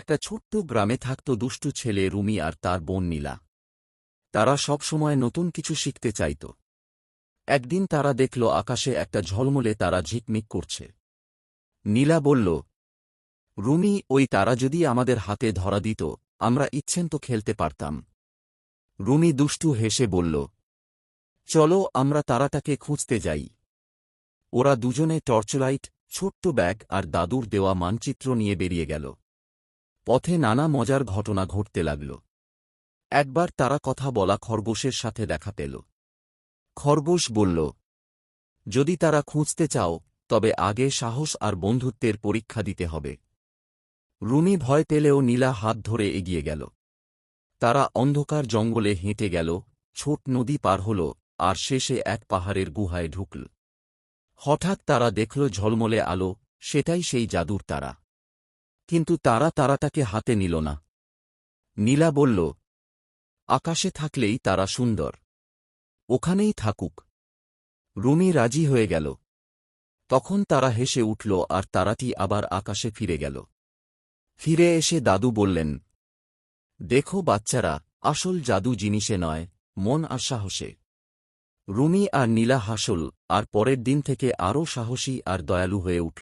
একটা ছোট্ট গ্রামে থাকত দুষ্টু ছেলে রুমি আর তার বোন নীলা। তারা সবসময় নতুন কিছু শিখতে চাইত। একদিন তারা দেখল আকাশে একটা ঝলমলে তারা ঝিকমিক করছে। নীলা বলল, রুমি, ওই তারা যদি আমাদের হাতে ধরা দিত, আমরা ইচ্ছেন তো খেলতে পারতাম। রুমি দুষ্টু হেসে বলল, চলো, আমরা তারাটাকে খুঁজতে যাই। ওরা দুজনে টর্চলাইট, ছোট্ট ব্যাগ আর দাদুর দেওয়া মানচিত্র নিয়ে বেরিয়ে গেল। পথে নানা মজার ঘটনা ঘটতে লাগল। একবার তারা কথা বলা খরগোশের সাথে দেখা পেল। খরগোশ বলল, যদি তারা খুঁজতে চাও, তবে আগে সাহস আর বন্ধুত্বের পরীক্ষা দিতে হবে রুমি ভয় পেলেও নীলা হাত ধরে এগিয়ে গেল। তারা অন্ধকার জঙ্গলে হেঁটে গেল, ছোট নদী পার হল আর শেষে এক পাহাড়ের গুহায় ঢুকল। হঠাৎ তারা দেখল ঝলমলে আলো, সেটাই সেই জাদুর তারা। কিন্তু তারা তারাটাকে হাতে নিল না। নীলা বলল, আকাশে থাকলেই তারা সুন্দর। ওখানেই থাকুক। রুমি রাজি হয়ে গেল। তখন তারা হেসে উঠল আর তারাটি আবার আকাশে ফিরে গেল। ফিরে এসে দাদু বললেন, দেখো বাচ্চারা, আসল জাদু জিনিসে নয়, মন আর সাহসে। রুমি আর নীলা হাসল, আর পরের দিন থেকে আরও সাহসী আর দয়ালু হয়ে উঠল।